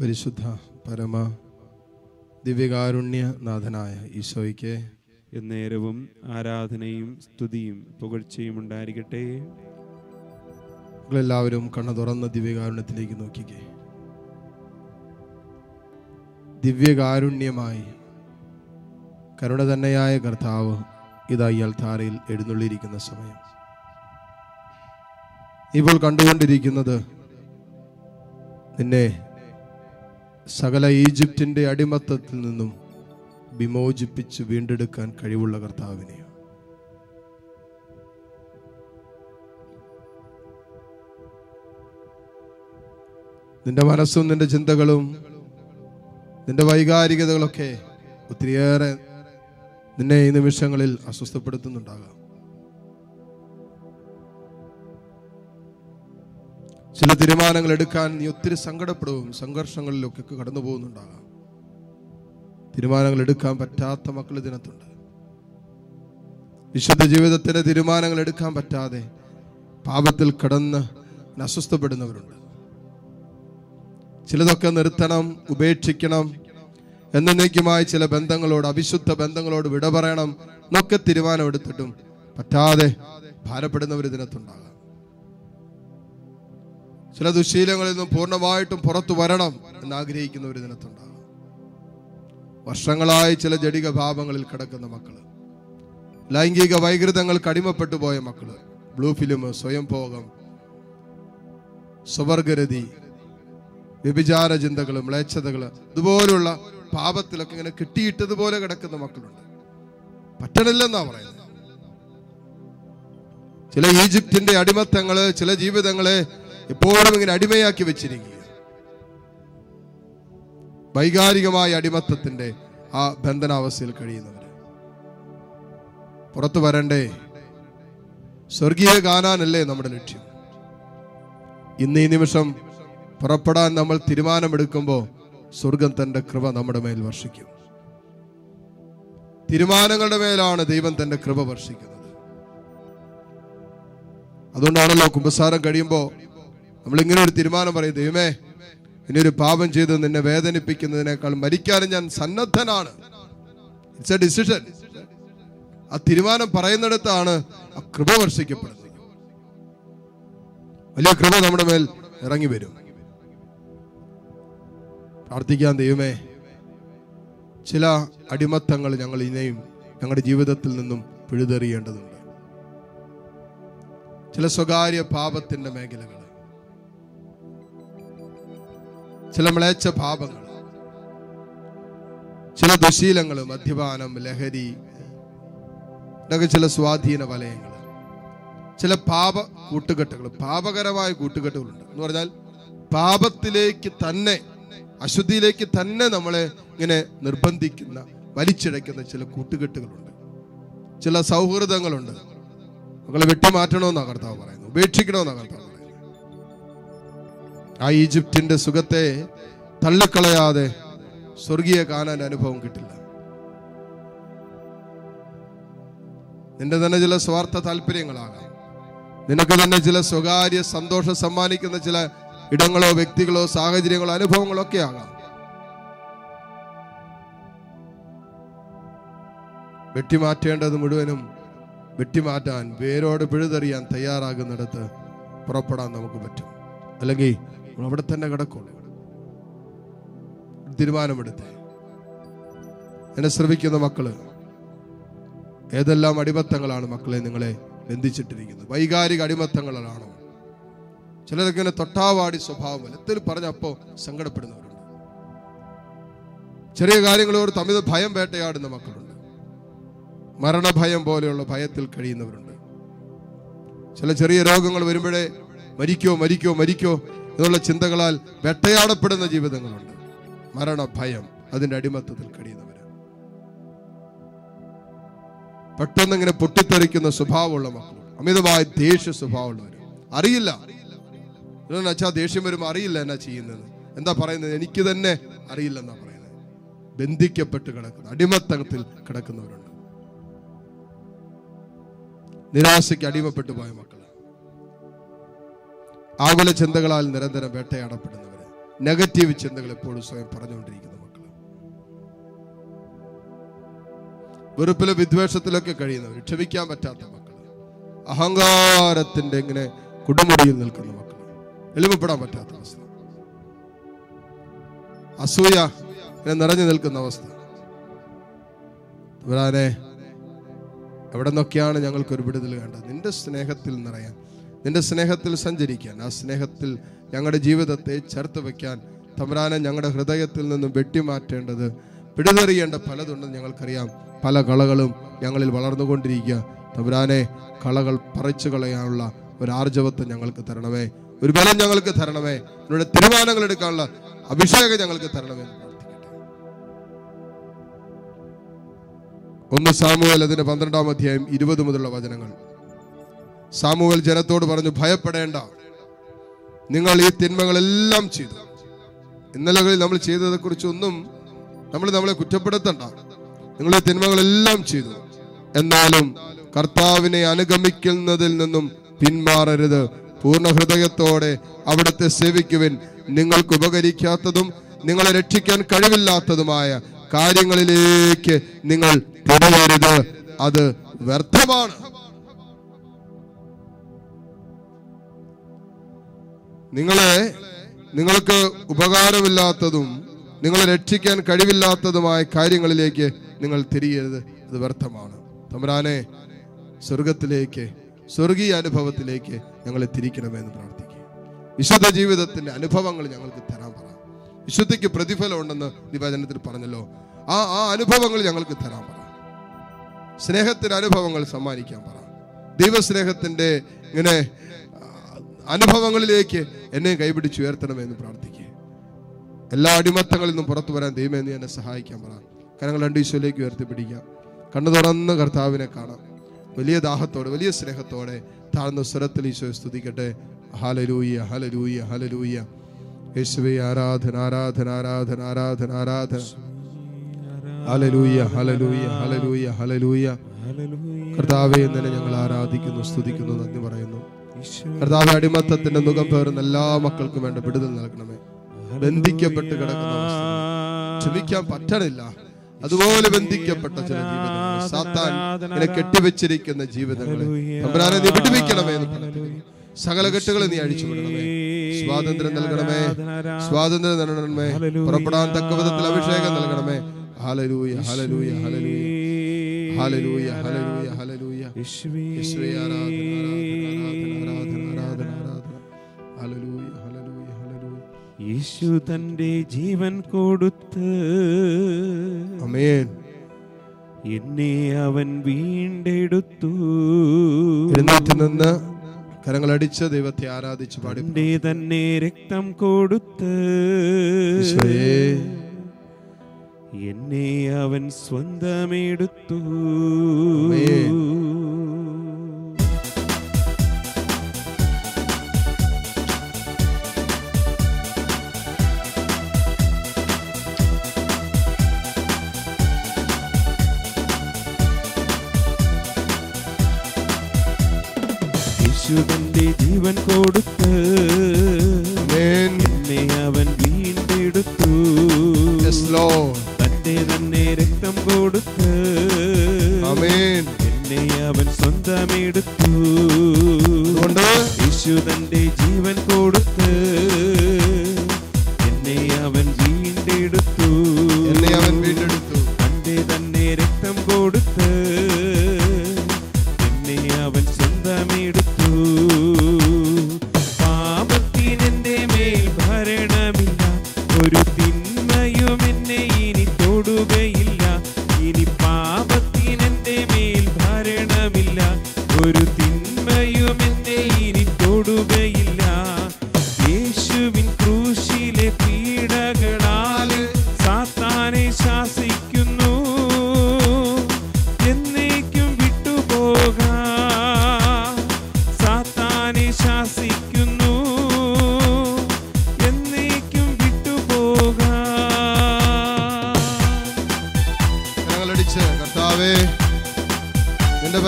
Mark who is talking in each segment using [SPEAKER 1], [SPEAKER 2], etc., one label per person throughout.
[SPEAKER 1] പരിശുദ്ധ പരമ ദിവ്യകാരുണ്യനാഥനായ ഈശോയ്ക്ക്
[SPEAKER 2] എന്നേരവും ആരാധനയും സ്തുതിയും പുകഴ്ചയും ഉണ്ടായിരിക്കട്ടെ.
[SPEAKER 1] എല്ലാവരും കണ്ണു തുറന്ന ദിവ്യകാരുണ്യത്തിലേക്ക് നോക്കിക്കേ. ദിവ്യകാരുണ്യമായി കരുണ തന്നെയായ കർത്താവ് ഇതാ ഈ അൽത്താരയിൽ എഴുന്നള്ളിയിരിക്കുന്ന സമയം. ഇപ്പോൾ കണ്ടുകൊണ്ടിരിക്കുന്നത് നിന്നെ സകല ഈജിപ്റ്റിന്റെ അടിമത്തത്തിൽ നിന്നും വിമോചിപ്പിച്ച് വീണ്ടെടുക്കാൻ കഴിവുള്ള കർത്താവിനെ നിന്റെ മനസ്സും നിന്റെ ചിന്തകളും നിന്റെ വൈകാരികതകളൊക്കെ ഒത്തിരിയേറെ നിന്നെ ഈ നിമിഷങ്ങളിൽ അസ്വസ്ഥപ്പെടുത്തുന്നുണ്ടാകാം. ചില തീരുമാനങ്ങൾ എടുക്കാൻ നീ ഒത്തിരി സങ്കടപ്പെടുകയും സംഘർഷങ്ങളിലൊക്കെ കടന്നു പോകുന്നുണ്ടാകാം. തീരുമാനങ്ങൾ എടുക്കാൻ പറ്റാത്ത മക്കൾ ഇതിനകത്തുണ്ട്. വിശുദ്ധ ജീവിതത്തിന്റെ തീരുമാനങ്ങൾ എടുക്കാൻ പറ്റാതെ പാപത്തിൽ കടന്ന് അസ്വസ്ഥപ്പെടുന്നവരുണ്ട്. ചിലതൊക്കെ നിർത്തണം ഉപേക്ഷിക്കണം എന്നേക്കുമായി ചില ബന്ധങ്ങളോട് അവിശുദ്ധ ബന്ധങ്ങളോട് വിട പറയണം എന്നൊക്കെ തീരുമാനമെടുത്തിട്ടും പറ്റാതെ ഭാരപ്പെടുന്നവർ ഇതിനകത്തുണ്ടാകാം. ചില ദുശീലങ്ങളിൽ നിന്നും പൂർണമായിട്ടും പുറത്തു വരണം എന്ന് ആഗ്രഹിക്കുന്ന ഒരു ദിനത്തുണ്ടാകും. വർഷങ്ങളായി ചില ജടിക ഭാവങ്ങളിൽ കിടക്കുന്ന മക്കൾ ലൈംഗിക വൈകൃതങ്ങൾ കടിമപ്പെട്ടു പോയ മക്കൾ ബ്ലൂ ഫിലിം സ്വയംഭോഗം സ്വവർഗരതി വ്യഭിചാര ചിന്തകളും മ്ലേച്ഛതകൾ ഇതുപോലുള്ള പാപത്തിലൊക്കെ ഇങ്ങനെ കിട്ടിയിട്ടതുപോലെ കിടക്കുന്ന മക്കളുണ്ട്. പറ്റണില്ലെന്നാ പറയുന്നത്. ചില ഈജിപ്തിന്റെ അടിമത്തങ്ങൾ ചില ജീവിതങ്ങളെ എപ്പോഴും ഇങ്ങനെ അടിമയാക്കി വെച്ചിരിക്കുക വൈകാരികമായ അടിമത്തത്തിന്റെ ആ ബന്ധനാവസ്ഥയിൽ കഴിയുന്നവർ പുറത്തു വരണ്ടേ? സ്വർഗീയ കാണാനല്ലേ നമ്മുടെ ലക്ഷ്യം. ഇന്ന് ഈ നിമിഷം പുറപ്പെടാൻ നമ്മൾ തീരുമാനമെടുക്കുമ്പോൾ സ്വർഗം തന്റെ കൃപ നമ്മുടെ മേൽ വർഷിക്കും. തീരുമാനങ്ങളുടെ മേലാണ് ദൈവം തന്റെ കൃപ വർഷിക്കുന്നത്. അതുകൊണ്ടാണല്ലോ കുമ്പസാരം കഴിയുമ്പോൾ നമ്മൾ ഇങ്ങനെ ഒരു തീരുമാനം പറയും ദൈവമേ ഇനി ഒരു പാപം ചെയ്ത് നിന്നെ വേദനിപ്പിക്കുന്നതിനേക്കാൾ മരിക്കാനും ഞാൻ സന്നദ്ധനാണ്. ഇറ്റ്സ് എ ഡിസിഷൻ ആ തീരുമാനം പറയുന്നിടത്താണ് ആ കൃപ വർഷിക്കപ്പെടുന്നത്. വലിയ കൃപ നമ്മുടെ മേൽ ഇറങ്ങി വരും. പ്രാർത്ഥിക്കാൻ ദൈവമേ ചില അടിമത്തങ്ങൾ ഞങ്ങൾ ഇനിയും ഞങ്ങളുടെ ജീവിതത്തിൽ നിന്നും പിഴുതെറിയേണ്ടതുണ്ട്. ചില സ്വകാര്യ പാപത്തിന്റെ മേഖലകൾ ചില മ്ലേച്ഛ പാപങ്ങൾ ചില ദുശീലങ്ങൾ മദ്യപാനം ലഹരി ഇതൊക്കെ ചില സ്വാധീന വലയങ്ങൾ ചില പാപ കൂട്ടുകെട്ടുകൾ പാപകരമായ കൂട്ടുകെട്ടുകളുണ്ട്. എന്ന് പറഞ്ഞാൽ പാപത്തിലേക്ക് തന്നെ അശുദ്ധിയിലേക്ക് തന്നെ നമ്മളെ ഇങ്ങനെ നിർബന്ധിക്കുന്ന വലിച്ചിഴയ്ക്കുന്ന ചില കൂട്ടുകെട്ടുകളുണ്ട്. ചില സൗഹൃദങ്ങളുണ്ട്. മക്കളെ വെട്ടിമാറ്റണമെന്നാണ് കർത്താവ് പറയുന്നത്. ഉപേക്ഷിക്കണമെന്നാണ് കർത്താവ് ആ ഈജിപ്തിന്റെ സുഖത്തെ തള്ളിക്കളയാതെ സ്വർഗീയ കാണാൻ അനുഭവം കിട്ടില്ല. നിന്റെ തന്നെ ചില സ്വാർത്ഥ താല്പര്യങ്ങളാകാം. നിനക്ക് തന്നെ ചില സ്വകാര്യ സന്തോഷം സമ്മാനിക്കുന്ന ചില ഇടങ്ങളോ വ്യക്തികളോ സാഹചര്യങ്ങളോ അനുഭവങ്ങളോ ഒക്കെ ആകാം. വെട്ടിമാറ്റേണ്ടത് മുഴുവനും വെട്ടിമാറ്റാൻ വേരോട് പിഴുതെറിയാൻ തയ്യാറാകുന്നിടത്ത് പുറപ്പെടാൻ നമുക്ക് പറ്റും. അല്ലെങ്കിൽ അവിടെ തന്നെ കിടക്കുള്ളൂ തീരുമാനമെടുത്തേ. എന്നെ ശ്രമിക്കുന്ന മക്കൾ ഏതെല്ലാം അടിമത്തങ്ങളാണ് മക്കളെ നിങ്ങളെ ബന്ധിച്ചിട്ടിരിക്കുന്നത്? വൈകാരിക അടിമത്തങ്ങളാണോ? ചിലരൊക്കെ ഇങ്ങനെ തൊട്ടാവാടി സ്വഭാവം എത്തിൽ പറഞ്ഞപ്പോ സങ്കടപ്പെടുന്നവരുണ്ട്. ചെറിയ കാര്യങ്ങളോട് തമ്മിൽ ഭയം വേട്ടയാടുന്ന മക്കളുണ്ട്. മരണഭയം പോലെയുള്ള ഭയത്തിൽ കഴിയുന്നവരുണ്ട്. ചില ചെറിയ രോഗങ്ങൾ വരുമ്പോഴേ മരിക്കോ മരിക്കോ മരിക്കോ എന്നുള്ള ചിന്തകളാൽ വേട്ടയാടപ്പെടുന്ന ജീവിതങ്ങളുണ്ട്. മരണഭയം അതിന്റെ അടിമത്തത്തിൽ കഴിയുന്നവർ പെട്ടെന്ന് ഇങ്ങനെ പൊട്ടിത്തെറിക്കുന്ന സ്വഭാവമുള്ള മക്കൾ അമിതമായ ദേഷ്യ സ്വഭാവമുള്ളവർ അറിയില്ല. അച്ഛാ ദേഷ്യം വരുമ്പോൾ അറിയില്ല എന്നാ ചെയ്യുന്നത്. എന്താ പറയുന്നത്? എനിക്ക് തന്നെ അറിയില്ല എന്നാ പറയുന്നത്. ബന്ധിക്കപ്പെട്ട് കിടക്കുന്ന അടിമത്തത്തിൽ കിടക്കുന്നവരുണ്ട്. നിരാശയ്ക്ക് അടിമപ്പെട്ടു പോയ മക്കൾ. ആകുല ചിന്തകളാൽ നിരന്തരം വേട്ടയാടപ്പെടുന്നവര്. നെഗറ്റീവ് ചിന്തകൾ എപ്പോഴും സ്വയം പറഞ്ഞുകൊണ്ടിരിക്കുന്ന മക്കൾ വെറുപ്പിലും വിദ്വേഷത്തിലൊക്കെ കഴിയുന്നവർ ക്ഷമിക്കാൻ പറ്റാത്ത മക്കൾ അഹങ്കാരത്തിന്റെ ഇങ്ങനെ കുടുമുടിയിൽ നിൽക്കുന്ന മക്കൾ എളിമപ്പെടാൻ പറ്റാത്ത അവസ്ഥ. അസൂയ ഇങ്ങനെ നിറഞ്ഞു നിൽക്കുന്ന അവസ്ഥ. എവിടെ നിന്നൊക്കെയാണ് ഞങ്ങൾക്ക് ഒരു വിടുതൽ വേണ്ടത്? നിന്റെ സ്നേഹത്തിൽ നിറയാൻ നിന്റെ സ്നേഹത്തിൽ സഞ്ചരിക്കാൻ ആ സ്നേഹത്തിൽ ഞങ്ങളുടെ ജീവിതത്തെ ചേർത്ത് വയ്ക്കാൻ തമരാനെ ഞങ്ങളുടെ ഹൃദയത്തിൽ നിന്നും വെട്ടിമാറ്റേണ്ടത് പിടിതെറിയേണ്ട പലതുണ്ടെന്ന് ഞങ്ങൾക്കറിയാം. പല കളകളും ഞങ്ങളിൽ വളർന്നുകൊണ്ടിരിക്കുക. തമ്പുരാനെ കളകൾ പറിച്ചു കളയാനുള്ള ഒരു ആർജവത്വം ഞങ്ങൾക്ക് തരണമേ. ഒരു ബലം ഞങ്ങൾക്ക് തരണമേ. നിങ്ങളുടെ തീരുമാനങ്ങൾ എടുക്കാനുള്ള അഭിഷേകം ഞങ്ങൾക്ക് തരണമേ ഒന്ന് സാമുവൽ അതിന്റെ പന്ത്രണ്ടാം അധ്യായം ഇരുപത് മുതലുള്ള വചനങ്ങൾ. സാമുവൽ ജനത്തോട് പറഞ്ഞു ഭയപ്പെടേണ്ട. നിങ്ങൾ ഈ തിന്മകളെല്ലാം ചെയ്തു. ഇന്നലകളിൽ നമ്മൾ ചെയ്തതെ കുറിച്ചൊന്നും നമ്മൾ നമ്മളെ കുറ്റപ്പെടുത്തണ്ട. നിങ്ങൾ ഈ തിന്മകളെല്ലാം ചെയ്തു. എന്നാലും കർത്താവിനെ അനുഗമിക്കുന്നതിൽ നിന്നും പിന്മാറരുത്. പൂർണ ഹൃദയത്തോടെ അവിടുത്തെ സേവിക്കുവിൻ. നിങ്ങൾക്ക് ഉപകരിക്കാത്തതും നിങ്ങളെ രക്ഷിക്കാൻ കഴിവില്ലാത്തതുമായ കാര്യങ്ങളിലേക്ക് നിങ്ങൾ തിരിയരുത്. അത് വ്യർത്ഥമാണ്. നിങ്ങളെ നിങ്ങൾക്ക് ഉപകാരമില്ലാത്തതും നിങ്ങളെ രക്ഷിക്കാൻ കഴിവില്ലാത്തതുമായ കാര്യങ്ങളിലേക്ക് നിങ്ങൾ തിരിയരുത്. അത് വ്യർത്ഥമാണ്. തമരാനെ സ്വർഗത്തിലേക്ക് സ്വർഗീയ അനുഭവത്തിലേക്ക് ഞങ്ങളെ തിരിക്കണമെന്ന് പ്രാർത്ഥിക്കുക. വിശുദ്ധ ജീവിതത്തിന്റെ അനുഭവങ്ങൾ ഞങ്ങൾക്ക് തരാൻ പറ. വിശുദ്ധിക്ക് പ്രതിഫലം ഉണ്ടെന്ന് നിവേദനത്തിൽ പറഞ്ഞല്ലോ. ആ ആ അനുഭവങ്ങൾ ഞങ്ങൾക്ക് തരാൻ പറ. സ്നേഹത്തിന്റെ അനുഭവങ്ങൾ സമ്മാനിക്കാൻ പറ. ദൈവസ്നേഹത്തിന്റെ ഇങ്ങനെ അനുഭവങ്ങളിലേക്ക് എന്നെ കൈപിടിച്ച് ഉയർത്തണമെന്ന് പ്രാർത്ഥിക്കുക എല്ലാ അടിമത്തങ്ങളിൽ നിന്നും പുറത്തു വരാൻ ദൈവം നീ എന്നെ സഹായിക്കാൻ പറ. കരങ്ങൾ രണ്ട് ഈശോയിലേക്ക് ഉയർത്തിപ്പിടിക്കാം. കണ്ണു തുറന്ന് കർത്താവിനെ കാണാം. വലിയ ദാഹത്തോടെ വലിയ സ്നേഹത്തോടെ താഴ്ന്ന സ്വരത്തിൽ ഈശോയെ സ്തുതിക്കട്ടെ. ഹലലൂയ ഹലലൂയ ഹലലൂയ യേശുവേ ആരാധന ആരാധന ആരാധന ആരാധന ആരാധന. ഹലലൂയ ഹലലൂയ ഹലലൂയ ഹലലൂയ കർത്താവെ എന്നെ ഞങ്ങൾ ആരാധിക്കുന്നു സ്തുതിക്കുന്നു നന്ദി പറയുന്നു. കർത്താവ് അടിമത്തത്തിന്റെ മുഖം പേറുന്ന എല്ലാ മക്കൾക്കും വേണ്ട വിടുതൽ നൽകണമേ. ബന്ധിക്കപ്പെട്ട് കിടക്കുന്ന ക്ഷമിക്കാൻ പറ്റണില്ല. അതുപോലെ ബന്ധിക്കപ്പെട്ട ചില ജീവിതങ്ങൾ സാത്താൻ ഇങ്ങനെ കെട്ടിവെച്ചിരിക്കുന്ന ജീവിതങ്ങളെ. നീ വിടുവിക്കണമേ എന്ന്. സകല കെട്ടുകളെ നീ അഴിച്ചു സ്വാതന്ത്ര്യം നൽകണമേ. സ്വാതന്ത്ര്യം നൽകണമേ. പുറപ്പെടാൻ തക്ക വിധത്തിൽ അഭിഷേകം നൽകണമേ. ഹലലൂയ ഹലലൂയ ഹലലൂയ ഹലലൂയ ഹലലൂയ ഹലലൂയ യേശുവേ. ആരാധന ആരാധന ആരാധന ആരാധന.
[SPEAKER 2] യേശു തന്റെ ജീവൻ കൊടുത്ത്
[SPEAKER 1] ആമേൻ.
[SPEAKER 2] എന്നെ അവൻ വീണ്ടെടുത്തു.
[SPEAKER 1] എഴുന്നേറ്റ് നിന്ന് കരങ്ങളടിച്ച് ദൈവത്തെ ആരാധിച്ച് പാടി
[SPEAKER 2] തന്നെ രക്തം കൊടുത്ത് എന്നെ അവൻ സ്വന്തമെടുത്തു. യേശു തന്റെ ജീവൻ കൊടുത്ത് അവൻ കൊണ്ട്
[SPEAKER 1] വിശുദ്ധന്റെ
[SPEAKER 2] യേശു തന്റെ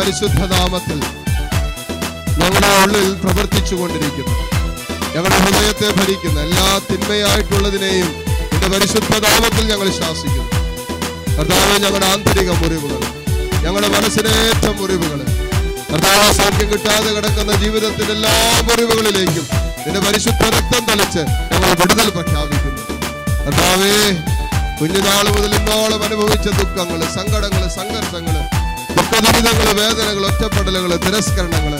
[SPEAKER 1] നിന്റെ പരിശുദ്ധ നാമത്തിൽ ഞങ്ങളുടെ ഉള്ളിൽ പ്രവർത്തിച്ചു കൊണ്ടിരിക്കുന്നു ഞങ്ങളുടെ ഹൃദയത്തെ ഭരിക്കുന്ന എല്ലാ തിന്മയായിട്ടുള്ളതിനെയും നിന്റെ പരിശുദ്ധ നാമത്തിൽ ഞങ്ങൾ ശാസിക്കുന്നു. കർത്താവ് ഞങ്ങളുടെ ആന്തരിക മുറിവുകൾ ഞങ്ങളുടെ മനസ്സിനേറ്റ മുറിവുകൾ കർത്താവ് സൗഖ്യം കിട്ടാതെ കിടക്കുന്ന ജീവിതത്തിന്റെ എല്ലാ മുറിവുകളിലേക്കും നിന്റെ പരിശുദ്ധ രക്തം തളിച്ച് ഞങ്ങൾ വിടുതൽ പ്രഖ്യാപിക്കുന്നു. കർത്താവേ കുഞ്ഞുനാൾ മുതൽ ഇന്നോളം അനുഭവിച്ച ദുഃഖങ്ങൾ സങ്കടങ്ങൾ സംഘർഷങ്ങൾ ദുഃഖദുരിതങ്ങൾ വേദനകൾ ഒറ്റപ്പെടലുകൾ തിരസ്കരണങ്ങൾ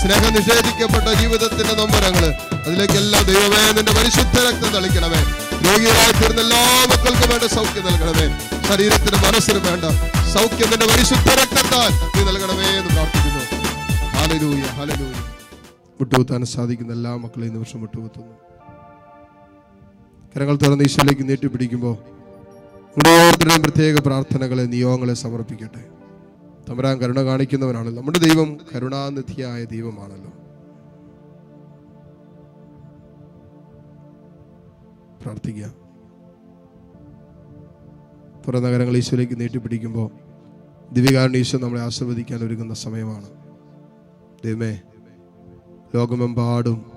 [SPEAKER 1] സ്നേഹം നിഷേധിക്കപ്പെട്ട ജീവിതത്തിന്റെ നൊമ്പരങ്ങൾ അതിലേക്കെല്ലാം ദൈവമേ നിന്റെ പരിശുദ്ധ രക്തം തളിക്കണമേ. രോഗികളായി തീർന്ന എല്ലാ മക്കൾക്കും വേണ്ട സൗഖ്യം നൽകണമേ. ശരീരത്തിന് മനസ്സിന് വേണ്ട സൗഖ്യം നിന്റെ പരിശുദ്ധ രക്തത്താൽ നീ നൽകണമേ എന്ന് പ്രാർത്ഥിക്കുന്നു. ഹലലൂയ ഹലലൂയ വിട്ടുകുത്താൻ സാധിക്കുന്ന എല്ലാ മക്കളെയും നിമിഷം വിട്ടുകുത്തുന്നു. കരങ്ങൾ തുറന്ന് ഈശോയിലേക്ക് നീട്ടിപ്പിടിക്കുമ്പോൾ ഓരോരുത്തരുടെയും പ്രത്യേക പ്രാർത്ഥനകളെ നിയോഗങ്ങളെ സമർപ്പിക്കട്ടെ. തമ്പുരാൻ കരുണ കാണിക്കുന്നവനാണല്ലോ നമ്മുടെ ദൈവം കരുണാനിധിയായ ദൈവമാണല്ലോ. പ്രാർത്ഥിക്കുക. പുറം നഗരങ്ങൾ ഈശോയിലേക്ക് നീട്ടിപ്പിടിക്കുമ്പോൾ ദിവ്യകാരൻ ഈശോ നമ്മളെ ആശീർവദിക്കാൻ ഒരുങ്ങുന്ന സമയമാണ്. ദൈവമേ ലോകമെമ്പാടും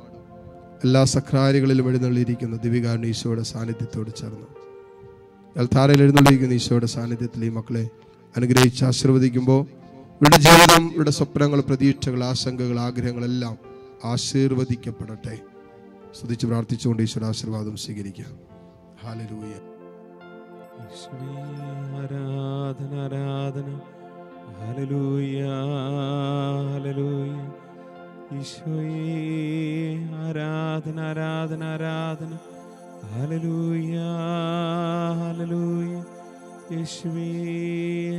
[SPEAKER 1] എല്ലാ സക്രാരികളിലും എഴുന്നള്ളിയിരിക്കുന്ന ദിവ്യകാരൻ ഈശോയുടെ സാന്നിധ്യത്തോട് ചേർന്ന്. അൽത്താരയിൽ എഴുന്നള്ളിയിരിക്കുന്ന ഈശോയുടെ സാന്നിധ്യത്തിൽ ഈ മക്കളെ അനുഗ്രഹിച്ച് ആശീർവദിക്കുമ്പോൾ ഇവരുടെ ജീവിതം ഇവരുടെ സ്വപ്നങ്ങൾ പ്രതീക്ഷകൾ ആശങ്കകൾ ആഗ്രഹങ്ങളെല്ലാം ആശീർവദിക്കപ്പെടട്ടെ. സ്തുതിച്ച് പ്രാർത്ഥിച്ചുകൊണ്ട് ഈശ്വര ആശീർവാദം സ്വീകരിക്കാം ഹാലലൂയ
[SPEAKER 2] യേശുവേ, ആരാധന ആരാധന. ആരാധന ആരാധന ആരാധന. Hallelujah hallelujah. യേശുവേ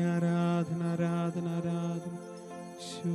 [SPEAKER 2] ആരാധന ആരാധന ആരാധന. ഈശോ